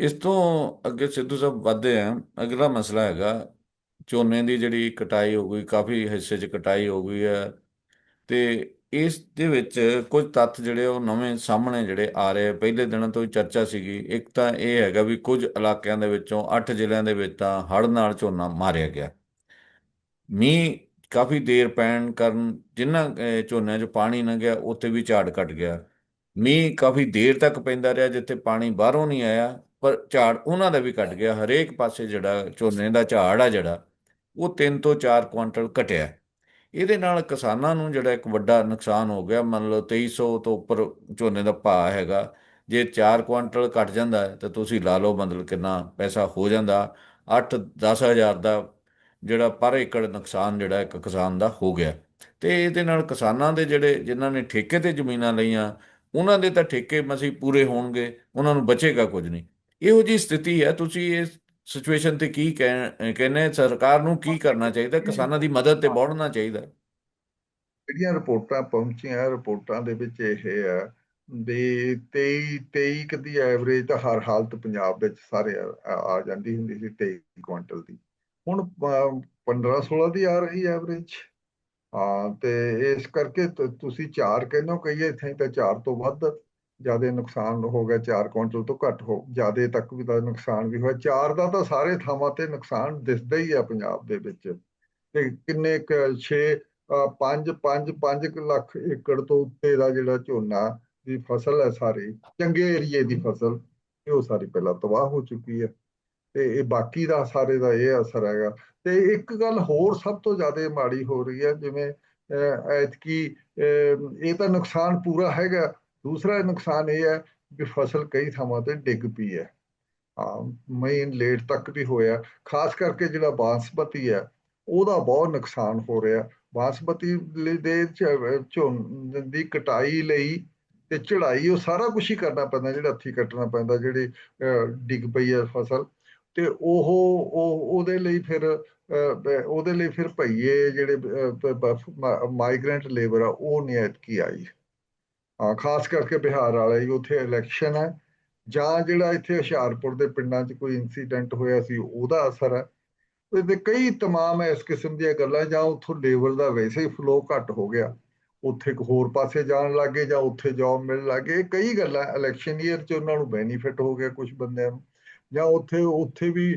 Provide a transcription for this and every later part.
ਇਸ ਤੋਂ ਅੱਗੇ ਸਿੱਧੂ ਸਾਹਿਬ ਵਧਦੇ ਆ। ਅਗਲਾ ਮਸਲਾ ਹੈਗਾ ਝੋਨੇ ਦੀ ਜਿਹੜੀ ਕਟਾਈ ਹੋ ਗਈ ਕਾਫੀ ਹਿੱਸੇ 'ਚ ਕਟਾਈ ਹੋ ਗਈ ਹੈ। ਤੇ ਇਸ ਦੇ ਵਿੱਚ ਕੁਝ ਤੱਥ ਜਿਹੜੇ ਉਹ ਨਵੇਂ ਸਾਹਮਣੇ ਜਿਹੜੇ ਆ ਰਹੇ ਪਹਿਲੇ ਦਿਨਾਂ ਤੋਂ ਹੀ ਚਰਚਾ ਸੀਗੀ। ਇੱਕ ਤਾਂ ਇਹ ਹੈਗਾ ਵੀ ਕੁਝ ਇਲਾਕਿਆਂ ਦੇ ਵਿੱਚੋਂ 8 ਜ਼ਿਲ੍ਹਿਆਂ ਦੇ ਵਿੱਚ ਤਾਂ ਹੜ੍ਹ ਨਾਲ ਝੋਨਾ ਮਾਰਿਆ ਗਿਆ। ਮੀਂਹ ਕਾਫੀ ਦੇਰ ਪੈਣ ਕਾਰਨ ਜਿਨ੍ਹਾਂ ਅਹ, ਝੋਨਿਆਂ 'ਚ ਪਾਣੀ ਨਾ ਗਿਆ ਉੱਥੇ ਵੀ ਝਾੜ ਘਟ ਗਿਆ। ਮੀਂਹ ਕਾਫੀ ਦੇਰ ਤੱਕ ਪੈਂਦਾ ਰਿਹਾ ਜਿੱਥੇ ਪਾਣੀ ਬਾਹਰੋਂ ਨਹੀਂ ਆਇਆ। ਪਰ ਝਾੜ ਉਹਨਾਂ ਦਾ ਵੀ ਘਟ ਗਿਆ। ਹਰੇਕ ਪਾਸੇ ਜਿਹੜਾ ਝੋਨੇ ਦਾ ਝਾੜ ਆ ਜਿਹੜਾ, ਉਹ 3 ਤੋਂ 4 ਕੁਇੰਟਲ ਘਟਿਆ। ਇਹਦੇ ਨਾਲ ਕਿਸਾਨਾਂ ਨੂੰ ਜਿਹੜਾ ਇੱਕ ਵੱਡਾ ਨੁਕਸਾਨ ਹੋ ਗਿਆ। ਮੰਨ ਲਓ 2300 ਤੋਂ ਉੱਪਰ ਝੋਨੇ ਦਾ ਭਾਅ ਹੈਗਾ। ਜੇ 4 ਕੁਇੰਟਲ ਘਟ ਜਾਂਦਾ ਤਾਂ ਤੁਸੀਂ ਲਾ ਲਓ ਮਤਲਬ ਕਿੰਨਾ ਪੈਸਾ ਹੋ ਜਾਂਦਾ। 8-10 ਹਜ਼ਾਰ ਦਾ ਜਿਹੜਾ ਪਰ ਏਕੜ ਨੁਕਸਾਨ ਜਿਹੜਾ ਇੱਕ ਕਿਸਾਨ ਦਾ ਹੋ ਗਿਆ। ਤੇ ਇਹਦੇ ਨਾਲ ਕਿਸਾਨਾਂ ਦੇ ਜਿਹੜੇ ਜਿਨ੍ਹਾਂ ਨੇ ਠੇਕੇ ਤੇ ਜ਼ਮੀਨਾਂ ਲਈਆਂ, ਉਹਨਾਂ ਦੇ ਤਾਂ ਠੇਕੇ ਮਸੀਂ ਪੂਰੇ ਹੋਣਗੇ, ਉਹਨਾਂ ਨੂੰ ਬਚੇਗਾ ਕੁਝ ਨਹੀਂ। ਇਹੋ ਜੀ ਸਥਿਤੀ ਹੈ, ਤੁਸੀਂ ਇਸ ਸਿਚੁਏਸ਼ਨ ਤੇ ਕੀ ਕਹਿ- ਕਹਿੰਦੇ ਸਰਕਾਰ ਨੂੰ ਕੀ ਕਰਨਾ ਚਾਹੀਦਾ? ਕਿਸਾਨਾਂ ਦੀ ਮਦਦ ਤੇ ਬੜਨਾ ਚਾਹੀਦਾ। ਜਿਹੜੀਆਂ ਰਿਪੋਰਟਾਂ ਪਹੁੰਚੀਆਂ, ਰਿਪੋਰਟਾਂ ਦੇ ਵਿੱਚ ਇਹ ਹੈ ਵੀ 23 23 ਕੁ ਦੀ ਐਵਰੇਜ ਤਾਂ ਹਰ ਹਾਲਤ ਪੰਜਾਬ ਵਿੱਚ ਸਾਰੇ ਆ ਜਾਂਦੀ ਹੁੰਦੀ ਸੀ 23 ਕੁਇੰਟਲ ਦੀ। ਹੁਣ 15 16 ਦੀ ਆ ਰਹੀ ਐਵਰੇਜ ਹਾਂ, ਤੇ ਇਸ ਕਰਕੇ ਤੁਸੀਂ 4 ਕਹਿੰਦੇ ਹੋ, ਕਹੀਏ ਇੱਥੇ ਤਾਂ 4 ਤੋਂ ਵੱਧ। ਜ਼ਿਆਦਾ ਨੁਕਸਾਨ ਹੋ ਗਿਆ 4 ਕੁਇੰਟਲ ਤੋਂ ਘੱਟ ਹੋ, ਜਿਆਦੇ ਤੱਕ ਵੀ ਦਾ ਨੁਕਸਾਨ ਵੀ ਹੋਇਆ। 4 ਦਾ ਤਾਂ ਸਾਰੇ ਥਾਵਾਂ ਤੇ ਨੁਕਸਾਨ ਦਿਸਦਾ ਹੀ ਆ ਪੰਜਾਬ ਦੇ ਵਿੱਚ। ਤੇ ਕਿੰਨੇ 6 5 5 5 ਲੱਖ ਏਕੜ ਤੋਂ ਉੱਤੇ ਦਾ ਜਿਹੜਾ ਝੋਨਾ ਦੀ ਫਸਲ ਹੈ ਸਾਰੀ, ਚੰਗੇ ਏਰੀਏ ਦੀ ਫਸਲ, ਇਹ ਉਹ ਸਾਰੀ ਪਹਿਲਾਂ ਤਬਾਹ ਹੋ ਚੁੱਕੀ ਹੈ ਤੇ ਇਹ ਬਾਕੀ ਦਾ ਸਾਰੇ ਦਾ ਇਹ ਅਸਰ ਹੈਗਾ। ਤੇ ਇੱਕ ਗੱਲ ਹੋਰ ਸਭ ਤੋਂ ਜ਼ਿਆਦਾ ਮਾੜੀ ਹੋ ਰਹੀ ਹੈ, ਜਿਵੇਂ ਐਤਕੀ ਇਹ ਤਾਂ ਨੁਕਸਾਨ ਪੂਰਾ ਹੈਗਾ। ਦੂਸਰਾ ਨੁਕਸਾਨ ਇਹ ਹੈ ਕਿ ਫਸਲ ਕਈ ਥਾਵਾਂ ਤੇ ਡਿੱਗ ਪਈ ਹੈ। ਹਾਂ ਮਈ ਲੇਟ ਤੱਕ ਵੀ ਹੋਇਆ। ਖਾਸ ਕਰਕੇ ਜਿਹੜਾ ਬਾਸਮਤੀ ਹੈ, ਉਹਦਾ ਬਹੁਤ ਨੁਕਸਾਨ ਹੋ ਰਿਹਾ। ਬਾਸਮਤੀ ਦੇ ਝ- ਝੋਨੇ ਦੀ ਕਟਾਈ ਲਈ ਤੇ ਚੜਾਈ ਉਹ ਸਾਰਾ ਕੁਝ ਹੀ ਕਰਨਾ ਪੈਂਦਾ, ਜਿਹੜਾ ਹੱਥੀਂ ਕੱਟਣਾ ਪੈਂਦਾ, ਜਿਹੜੀ ਡਿੱਗ ਪਈ ਹੈ ਫਸਲ। ਤੇ ਉਹ ਉਹ, ਉਹਦੇ ਲਈ ਫਿਰ ਉਹਦੇ ਲਈ ਫਿਰ ਭਈਏ ਜਿਹੜੇ ਮਾਈਗ੍ਰੈਂਟ ਲੇਬਰ ਆ, ਉਹ ਨਹੀਂ ਐਤਕੀ ਆਈ। ਹਾਂ, ਖਾਸ ਕਰਕੇ ਬਿਹਾਰ ਵਾਲੇ ਹੀ ਉੱਥੇ ਇਲੈਕਸ਼ਨ ਹੈ। ਜਾਂ ਜਿਹੜਾ ਇੱਥੇ ਹੁਸ਼ਿਆਰਪੁਰ ਦੇ ਪਿੰਡਾਂ 'ਚ ਕੋਈ ਇਨਸੀਡੈਂਟ ਹੋਇਆ ਸੀ, ਉਹਦਾ ਅਸਰ ਹੈ। ਇਹਦੇ ਕਈ ਤਮਾਮ ਇਸ ਕਿਸਮ ਦੀਆਂ ਗੱਲਾਂ, ਜਾਂ ਉੱਥੋਂ ਲੇਬਰ ਦਾ ਵੈਸੇ ਹੀ ਫਲੋ ਘੱਟ ਹੋ ਗਿਆ। ਉੱਥੇ ਇੱਕ ਹੋਰ ਪਾਸੇ ਜਾਣ ਲੱਗੇ ਜਾਂ ਉੱਥੇ ਜੌਬ ਮਿਲਣ ਲੱਗੇ ਇਹ ਕਈ ਗੱਲਾਂ ਇਲੈਕਸ਼ਨ ਈਅਰ 'ਚ ਉਹਨਾਂ ਨੂੰ ਬੈਨੀਫਿਟ ਹੋ ਗਿਆ ਕੁਝ ਬੰਦਿਆਂ ਨੂੰ। ਜਾਂ ਉੱਥੇ ਉੱਥੇ ਵੀ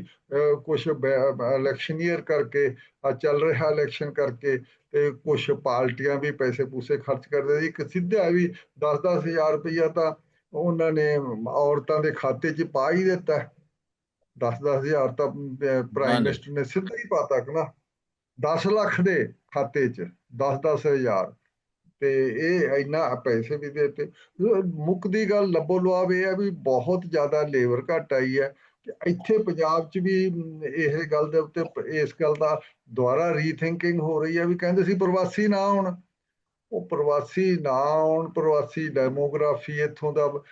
ਕੁਝ ਇਲੈਕਸ਼ਨ ਈਅਰ ਕਰਕੇ ਆ ਚੱਲ ਰਿਹਾ ਇਲੈਕਸ਼ਨ ਕਰਕੇ ਤੇ ਕੁਝ ਪਾਰਟੀਆਂ ਵੀ ਪੈਸੇ ਪੂਸੇ ਖਰਚ ਕਰਦੇ ਸੀ। ਇੱਕ ਸਿੱਧਾ ਵੀ 10-10 ਹਜ਼ਾਰ ਰੁਪਈਆ ਤਾਂ ਉਹਨਾਂ ਨੇ ਔਰਤਾਂ ਦੇ ਖਾਤੇ 'ਚ ਪਾ ਹੀ ਦਿੱਤਾ। 10-10 ਹਜ਼ਾਰ ਤਾਂ ਪ੍ਰਾਈਮ। ਮਿਨਿਸਟਰ ਨੇ ਸਿੱਧਾ ਹੀ ਪਾਤਾ ਕਿ ਨਾ। 10 ਲੱਖ ਦੇ ਖਾਤੇ 'ਚ 10-10 ਹਜ਼ਾਰ। ਤੇ ਇਹ ਇੰਨਾ ਪੈਸੇ ਵੀ ਦੇ ਦਿੱਤੇ ਮੁੱਖ ਦੀ ਗੱਲ ਲੱਭੋ ਲਵਾਬ ਇਹ ਹੈ ਵੀ ਬਹੁਤ ਜ਼ਿਆਦਾ ਲੇਬਰ ਘੱਟ ਆਈ ਹੈ। ਇੱਥੇ ਪੰਜਾਬ 'ਚ ਵੀ ਇਹ ਗੱਲ ਦੇ ਉੱਤੇ ਇਸ ਗੱਲ ਦਾ ਦੁਬਾਰਾ ਰੀਥਿੰਕਿੰਗ ਹੋ ਰਹੀ ਹੈ ਵੀ ਕਹਿੰਦੇ ਸੀ ਪ੍ਰਵਾਸੀ ਨਾ ਆਉਣ। ਉਹ ਪ੍ਰਵਾਸੀ ਨਾ ਆਉਣ, ਪ੍ਰਵਾਸੀ ਡੈਮੋਗ੍ਰਾਫੀ ਇੱਥੋਂ ਦਾ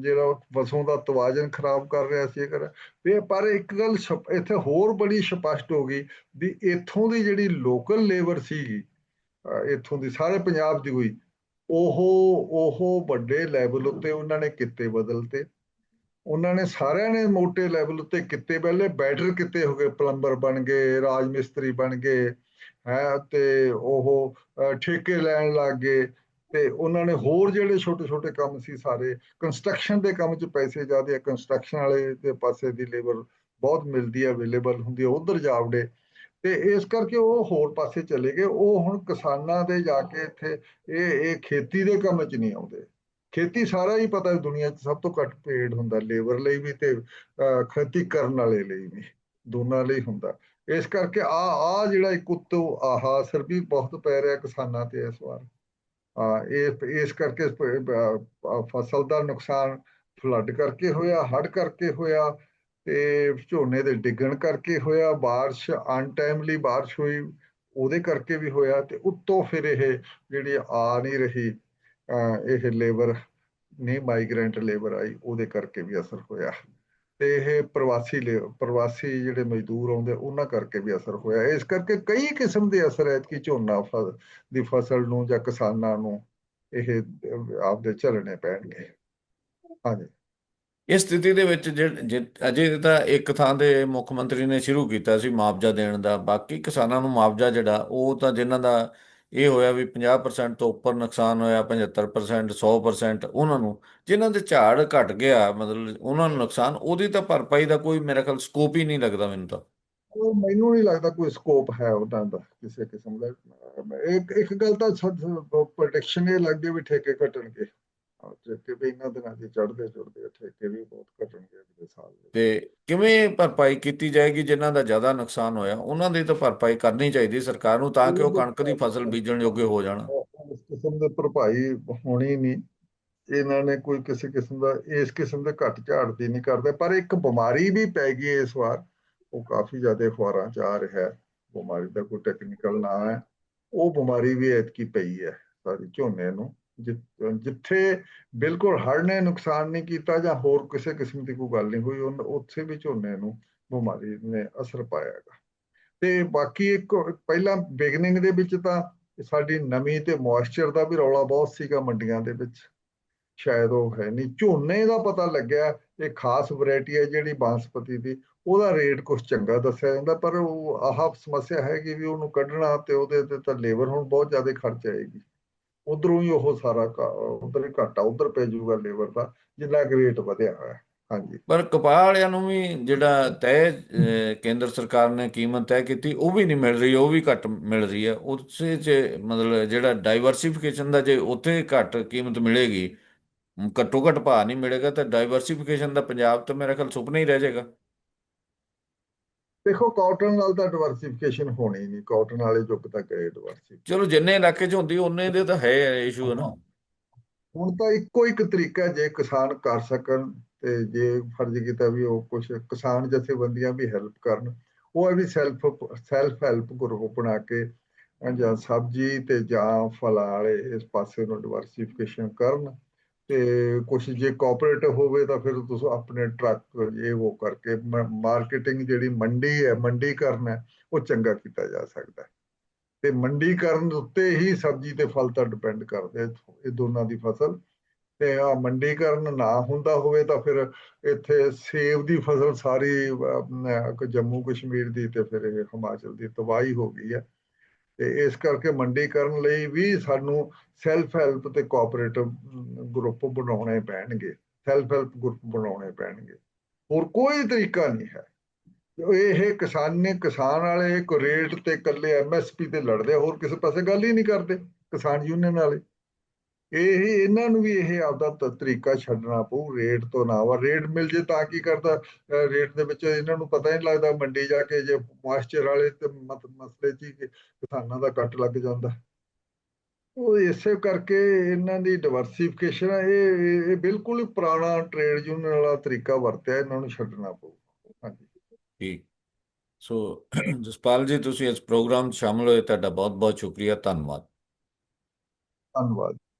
ਜਿਹੜਾ ਵਸੋਂ ਦਾ ਤਵਾਜ਼ਨ ਖਰਾਬ ਕਰ ਰਿਹਾ ਸੀ ਇਹ ਕਰ ਪਰ ਇੱਕ ਗੱਲ ਸਪ- ਇੱਥੇ ਹੋਰ ਬੜੀ ਸਪਸ਼ਟ ਹੋ ਗਈ ਵੀ ਇੱਥੋਂ ਦੀ ਜਿਹੜੀ ਲੋਕਲ ਲੇਬਰ ਸੀਗੀ ਇੱਥੋਂ ਦੀ ਸਾਰੇ ਪੰਜਾਬ ਦੀ ਹੋਈ, ਉਹ ਉਹ ਵੱਡੇ ਲੈਵਲ ਉੱਤੇ ਉਹਨਾਂ ਨੇ ਕਿੱਤੇ ਬਦਲਤੇ। ਉਹਨਾਂ ਨੇ ਸਾਰਿਆਂ ਨੇ ਮੋਟੇ ਲੈਵਲ ਉੱਤੇ ਕਿੱਤੇ ਪਹਿਲੇ ਬੈਟਰ ਕਿੱਤੇ ਹੋ ਗਏ, ਪਲੰਬਰ ਬਣ ਗਏ ਰਾਜ ਮਿਸਤਰੀ ਬਣ ਗਏ, ਹੈ, ਤੇ ਉਹ ਠੇਕੇ ਲੈਣ ਲੱਗ ਗਏ, ਤੇ ਉਹਨਾਂ ਨੇ ਹੋਰ ਜਿਹੜੇ ਛੋਟੇ ਛੋਟੇ ਕੰਮ ਸੀ ਸਾਰੇ ਕੰਸਟਰਕਸ਼ਨ ਦੇ ਕੰਮ 'ਚ ਪੈਸੇ ਜ਼ਿਆਦੇ ਆ ਕੰਸਟਰਕਸ਼ਨ ਵਾਲੇ ਦੇ ਪਾਸੇ ਦੀ ਲੇਬਰ ਬਹੁਤ ਮਿਲਦੀ ਹੈ ਅਵੇਲੇਬਲ ਹੁੰਦੀ ਹੈ ਉਧਰ ਜਾਵੜੇ। ਤੇ ਇਸ ਕਰਕੇ ਉਹ ਹੋਰ ਪਾਸੇ ਚਲੇ ਗਏ। ਉਹ ਹੁਣ ਕਿਸਾਨਾਂ ਦੇ ਜਾ ਕੇ ਇੱਥੇ, ਇਹ ਇਹ ਖੇਤੀ ਦੇ ਕੰਮ 'ਚ ਨਹੀਂ ਆਉਂਦੇ। ਖੇਤੀ ਸਾਰਾ ਹੀ ਪਤਾ ਹੈ ਦੁਨੀਆ 'ਚ ਸਭ ਤੋਂ ਘੱਟ ਪੇਡ ਹੁੰਦਾ ਲੇਬਰ ਲਈ ਵੀ ਤੇ ਖੇਤੀ ਕਰਨ ਵਾਲੇ ਲਈ ਵੀ, ਦੋਨਾਂ ਲਈ ਹੁੰਦਾ। ਇਸ ਕਰਕੇ ਆ ਆ ਜਿਹੜਾ ਇੱਕ ਉੱਤੋਂ ਆਹਾ ਅਸਰ ਵੀ ਬਹੁਤ ਪੈ ਰਿਹਾ ਕਿਸਾਨਾਂ ਤੇ ਇਸ ਵਾਰ। ਆ, ਇਹ, ਇਸ ਕਰਕੇ ਫਸਲ ਦਾ ਨੁਕਸਾਨ ਫਲੱਡ ਕਰਕੇ ਹੋਇਆ, ਹੜ੍ਹ ਕਰਕੇ ਹੋਇਆ। ਤੇ ਝੋਨੇ ਦੇ ਡਿੱਗਣ ਕਰਕੇ ਹੋਇਆ, ਬਾਰਿਸ਼ ਅਨਟਾਈਮਲੀ ਬਾਰਿਸ਼ ਹੋਈ, ਉਹਦੇ ਕਰਕੇ ਵੀ ਹੋਇਆ ਤੇ ਉੱਤੋਂ ਫਿਰ ਇਹ ਜਿਹੜੀ ਆ ਨਹੀਂ ਰਹੀ ਇਹ ਲੇਬਰ, ਨਹੀਂ ਮਾਈਗ੍ਰੈਂਟ ਲੇਬਰ ਆਈ, ਉਹਦੇ ਕਰਕੇ ਵੀ ਅਸਰ ਹੋਇਆ। ਤੇ ਇਹ ਪ੍ਰਵਾਸੀ ਲੇ- ਪ੍ਰਵਾਸੀ ਜਿਹੜੇ ਮਜ਼ਦੂਰ ਆਉਂਦੇ, ਉਹਨਾਂ ਕਰਕੇ ਵੀ ਅਸਰ ਹੋਇਆ। ਇਸ ਕਰਕੇ ਕਈ ਕਿਸਮ ਦੇ ਅਸਰ ਹੈ ਕਿ ਝੋਨਾ ਫ- ਦੀ ਫਸਲ ਨੂੰ ਜਾਂ ਕਿਸਾਨਾਂ ਨੂੰ ਇਹ ਆਪਦੇ ਝੱਲਣੇ ਪੈਣਗੇ। ਹਾਂਜੀ। ਇਸ ਸਥਿਤੀ ਦੇ ਵਿੱਚ ਅਜੇ ਤਾਂ ਇੱਕ ਥਾਂ ਤੇ ਮੁੱਖ ਮੰਤਰੀ ਨੇ ਸ਼ੁਰੂ ਕੀਤਾ ਸੀ ਮੁਆਵਜ਼ਾ ਦੇਣ ਦਾ, ਬਾਕੀ ਕਿਸਾਨਾਂ ਨੂੰ ਮੁਆਵਜ਼ਾ ਜਿਹੜਾ ਉਹ ਤਾਂ ਜਿਨ੍ਹਾਂ ਦਾ ਇਹ ਹੋਇਆ ਵੀ 50% ਤੋਂ ਉੱਪਰ ਨੁਕਸਾਨ ਹੋਇਆ 75% 100% ਉਹਨਾਂ ਨੂੰ, ਜਿਨ੍ਹਾਂ ਦੇ ਝਾੜ ਘਟ ਗਿਆ, ਮਤਲਬ ਉਹਨਾਂ ਨੂੰ ਨੁਕਸਾਨ, ਉਹਦੀ ਤਾਂ ਭਰਪਾਈ ਦਾ ਕੋਈ ਮੇਰੇ ਖਿਆਲ ਸਕੋਪ ਹੀ ਨਹੀਂ ਲੱਗਦਾ ਮੈਨੂੰ ਤਾਂ। ਉਹ ਮੈਨੂੰ ਨਹੀਂ ਲੱਗਦਾ ਕੋਈ ਸਕੋਪ ਹੈ ਉਹਨਾਂ ਦਾ ਕਿਸੇ ਕਿਸਮ ਦਾ। ਇੱਕ ਇੱਕ ਗੱਲ ਤਾਂ ਪ੍ਰੋਟੈਕਸ਼ਨ ਇਹ ਲੱਗਦੀ ਵੀ ਠੇਕੇ ਘਟਣਗੇ ਠੇਕੇ ਵੀ ਇਹਨਾਂ ਦਿਨਾਂ ਦੇ ਚੜਦੇ ਚੜਦੇ ਠੇਕੇ ਵੀ ਬਹੁਤ ਘਟਣਗੇ ਅਗਲੇ ਸਾਲ ਤੇ ਕਿਵੇਂ ਭਰਪਾਈ ਕੀਤੀ ਜਾਏਗੀ ਜਿਨ੍ਹਾਂ ਦਾ ਜ਼ਿਆਦਾ ਨੁਕਸਾਨ ਹੋਇਆ? ਉਹਨਾਂ ਦੀ ਤਾਂ ਭਰਪਾਈ ਕਰਨੀ ਚਾਹੀਦੀ ਸਰਕਾਰ ਨੂੰ ਤਾਂ ਕਿ ਉਹ ਕਣਕ ਦੀ ਫਸਲ ਬੀਜਣ ਯੋਗੇ ਹੋ ਜਾਣ। ਇਸ ਕਿਸਮ ਦੇ ਭਰਪਾਈ ਹੋਣੀ ਨਹੀਂ। ਇਹਨਾਂ ਨੇ ਕੋਈ ਕਿਸੇ ਕਿਸਮ ਦਾ ਇਸ ਕਿਸਮ ਦੇ ਘੱਟ ਝਾੜ ਦੀ ਨਹੀਂ ਕਰਦੇ। ਪਰ ਇੱਕ ਬਿਮਾਰੀ ਵੀ ਪੈ ਗਈ ਇਸ ਵਾਰ। ਉਹ ਕਾਫੀ ਜ਼ਿਆਦਾ ਅਖਬਾਰਾਂ 'ਚ ਆ ਰਿਹਾ ਹੈ। ਬਿਮਾਰੀ ਦਾ ਕੋਈ ਟੈਕਨੀਕਲ ਨਾਂ ਹੈ। ਉਹ ਬਿਮਾਰੀ ਵੀ ਐਤਕੀ ਪਈ ਹੈ ਸਾਰੀ ਝੋਨੇ ਨੂੰ। ਜਿੱਥੇ ਬਿਲਕੁਲ ਹੜ੍ਹ ਨੇ ਨੁਕਸਾਨ ਨਹੀਂ ਕੀਤਾ ਜਾਂ ਹੋਰ ਕਿਸੇ ਕਿਸਮ ਦੀ ਕੋਈ ਗੱਲ ਨਹੀਂ ਹੋਈ ਉਨ- ਉੱਥੇ ਵੀ ਝੋਨੇ ਨੂੰ ਬਿਮਾਰੀ ਨੇ ਅਸਰ ਪਾਇਆ ਹੈਗਾ। ਤੇ ਬਾਕੀ ਇੱਕ ਪਹਿਲਾਂ ਬਿਗਨਿੰਗ ਦੇ ਵਿੱਚ ਤਾਂ ਸਾਡੀ ਨਮੀ ਤੇ ਮੋਇਸਚਰ ਦਾ ਵੀ ਰੌਲਾ ਬਹੁਤ ਸੀਗਾ ਮੰਡੀਆਂ ਦੇ ਵਿੱਚ। ਸ਼ਾਇਦ ਉਹ ਹੈ ਨਹੀਂ। ਝੋਨੇ ਦਾ ਪਤਾ ਲੱਗਿਆ, ਇਹ ਖਾਸ ਵੈਰਾਈਟੀ ਹੈ ਜਿਹੜੀ ਬਾਂਸਪਤੀ ਦੀ, ਉਹਦਾ ਰੇਟ ਕੁਝ ਚੰਗਾ ਦੱਸਿਆ ਜਾਂਦਾ, ਪਰ ਉਹ ਆਹ ਸਮੱਸਿਆ ਹੈਗੀ ਵੀ ਉਹਨੂੰ ਕੱਢਣਾ ਤੇ ਉਹਦੇ ਤੇ ਤਾਂ ਲੇਬਰ ਹੁਣ ਬਹੁਤ ਜ਼ਿਆਦਾ ਖਰਚ ਆਏਗੀ। ਉਧਰੋਂ ਹੀ ਉਹ ਸਾਰਾ ਉਧਰ ਹੀ ਘਾਟਾ, ਉਧਰ ਪੈ ਜਾਊਗਾ ਲੇਬਰ ਦਾ, ਜਿੰਨਾ ਕਿ ਰੇਟ ਵਧਿਆ ਹੋਇਆ, ਹਾਂਜੀ। ਪਰ ਕਪਾਹ ਵਾਲਿਆਂ ਨੂੰ ਵੀ ਜਿਹੜਾ ਤੈਅ ਕੇਂਦਰ ਸਰਕਾਰ ਨੇ ਕੀਮਤ ਤੈਅ ਕੀਤੀ, ਉਹ ਵੀ ਨਹੀਂ ਮਿਲ ਰਹੀ, ਉਹ ਵੀ ਘੱਟ ਮਿਲ ਰਹੀ ਹੈ। ਉਸੇ 'ਚ ਮਤਲਬ ਜਿਹੜਾ ਡਾਈਵਰਸਿਫਿਕੇਸ਼ਨ ਦਾ ਜੇ ਉੱਥੇ ਘੱਟ ਕੀਮਤ ਮਿਲੇਗੀ, ਘੱਟੋ ਘੱਟ ਭਾਅ ਨਹੀਂ ਮਿਲੇਗਾ, ਤਾਂ ਡਾਈਵਰਸਿਫਿਕੇਸ਼ਨ ਦਾ ਪੰਜਾਬ ਤਾਂ ਮੇਰਾ ਖਿਆਲ ਸੁਪਨਾ ਹੀ ਰਹਿ ਜਾਏਗਾ। ਦੇਖੋ ਕਾਟਨ ਨਾਲ ਤਾਂ ਡਿਵਰਸਿਫਿਕੇਸ਼ਨ ਹੋਣੀ ਨਹੀਂ ਕਾਟਨ ਵਾਲੇ ਯੁੱਗ ਤੱਕ ਗਏ ਡਿਵਰਸਿਫਿਕੇਸ਼ਨ ਚਲੋ ਜਿੰਨੇ ਇਲਾਕੇ 'ਚ ਹੁੰਦੀ ਉਹਨੇ ਦੇ ਤਾਂ ਹੈ ਇਸ਼ੂ ਹੈ ਨਾ। ਹੁਣ ਤਾਂ ਇੱਕੋ ਇੱਕ ਤਰੀਕਾ ਹੈ, ਜੇ ਕਿਸਾਨ ਕਰ ਸਕਣ ਤੇ ਜੇ ਫਰਜ਼ ਕੀਤਾ ਵੀ ਉਹ ਕੁਝ ਕਿਸਾਨ ਜਥੇਬੰਦੀਆਂ ਵੀ ਹੈਲਪ ਕਰਨ ਉਹ ਹੈ ਵੀ ਸੈਲਫ ਸੈਲਫ ਹੈਲਪ ਗਰੁੱਪ ਬਣਾ ਕੇ ਜਾਂ ਸਬਜ਼ੀ ਤੇ ਜਾਂ ਫਲਾਂ ਵਾਲੇ ਇਸ ਪਾਸੇ ਨੂੰ ਡਿਵਰਸਿਫਿਕੇਸ਼ਨ ਕਰਨ। ਤੇ ਕੁਝ ਜੇ ਕੋਆਪਰੇਟਿਵ ਹੋਵੇ ਤਾਂ ਫਿਰ ਤੁਸੀਂ ਆਪਣੇ ਟਰੱਕ ਇਹ ਉਹ ਕਰਕੇ ਮਾਰਕੀਟਿੰਗ ਜਿਹੜੀ ਮੰਡੀ ਹੈ, ਮੰਡੀਕਰਨ ਹੈ, ਉਹ ਚੰਗਾ ਕੀਤਾ ਜਾ ਸਕਦਾ ਹੈ। ਤੇ ਮੰਡੀਕਰਨ ਉੱਤੇ ਹੀ ਸਬਜ਼ੀ ਤੇ ਫਲ ਤਾਂ ਡਿਪੈਂਡ ਕਰਦੇ ਇਹ ਦੋਨਾਂ ਦੀ ਫਸਲ। ਤੇ ਆ ਮੰਡੀਕਰਨ ਨਾ ਹੁੰਦਾ ਹੋਵੇ ਤਾਂ ਫਿਰ ਇੱਥੇ ਸੇਬ ਦੀ ਫਸਲ ਸਾਰੀ ਜੰਮੂ ਕਸ਼ਮੀਰ ਦੀ ਤੇ ਫਿਰ ਇਹ ਹਿਮਾਚਲ ਦੀ ਤਬਾਹੀ ਹੋ ਗਈ ਹੈ। ਤੇ ਇਸ ਕਰਕੇ ਮੰਡੀਕਰਨ ਲਈ ਵੀ ਸਾਨੂੰ ਸੈਲਫ ਹੈਲਪ ਤੇ ਕੋਆਪਰੇਟਿਵ ਗਰੁੱਪ ਬਣਾਉਣੇ ਪੈਣਗੇ। ਸੈਲਫ ਹੈਲਪ ਗਰੁੱਪ ਬਣਾਉਣੇ ਪੈਣਗੇ। ਹੋਰ ਕੋਈ ਤਰੀਕਾ ਨਹੀਂ ਹੈ। ਇਹ ਕਿਸਾਨ ਨੇ ਕਿਸਾਨ ਵਾਲੇ ਇੱਕ ਰੇਟ ਤੇ ਇਕੱਲੇ ਐਮਐਸਪੀ ਤੇ ਲੜਦੇ ਹੋਰ ਕਿਸੇ ਪਾਸੇ ਗੱਲ ਹੀ ਨਹੀਂ ਕਰਦੇ। ਕਿਸਾਨ ਯੂਨੀਅਨ ਵਾਲੇ। ਇਹ ਇਹਨਾਂ ਨੂੰ ਵੀ ਇਹ ਆਪਦਾ ਤਰੀਕਾ ਛੱਡਣਾ ਪਊ ਰੇਟ ਤੋਂ ਨਾ ਵਾ ਰੇਟ ਮਿਲ ਜੇ ਤਾਂ ਕੀ ਕਰਦਾ ਰੇਟ ਦੇ ਵਿੱਚ ਇਹਨਾਂ ਨੂੰ ਪਤਾ ਹੀ ਨਹੀਂ ਲੱਗਦਾ ਮੰਡੀ ਜਾ ਕੇ ਜੇ ਮੋਇਸਚਰ ਵਾਲੇ ਤੇ ਮਸਲੇ ਕਿ ਕਿਸਾਨਾਂ ਦਾ ਕੱਟ ਲੱਗ ਜਾਂਦਾ। ਉਹ ਇਸੇ ਕਰਕੇ ਇਹਨਾਂ ਦੀ ਡਿਵਰਸਿਫਿਕੇਸ਼ਨ ਇਹ ਇਹ- ਬਿਲਕੁਲ ਹੀ ਪੁਰਾਣਾ ਟ੍ਰੇਡ ਯੂਨੀਅਨ ਵਾਲਾ ਤਰੀਕਾ ਵਰਤਿਆ ਇਹਨਾਂ ਨੂੰ ਛੱਡਣਾ ਪਊ। ਹਾਂਜੀ। ਠੀਕ। ਸੋ ਜਸਪਾਲ ਜੀ ਤੁਸੀਂ ਇਸ ਪ੍ਰੋਗਰਾਮ 'ਚ ਸ਼ਾਮਲ ਹੋਏ ਤੁਹਾਡਾ ਬਹੁਤ ਬਹੁਤ ਸ਼ੁਕਰੀਆ ਧੰਨਵਾਦ। ਧੰਨਵਾਦ।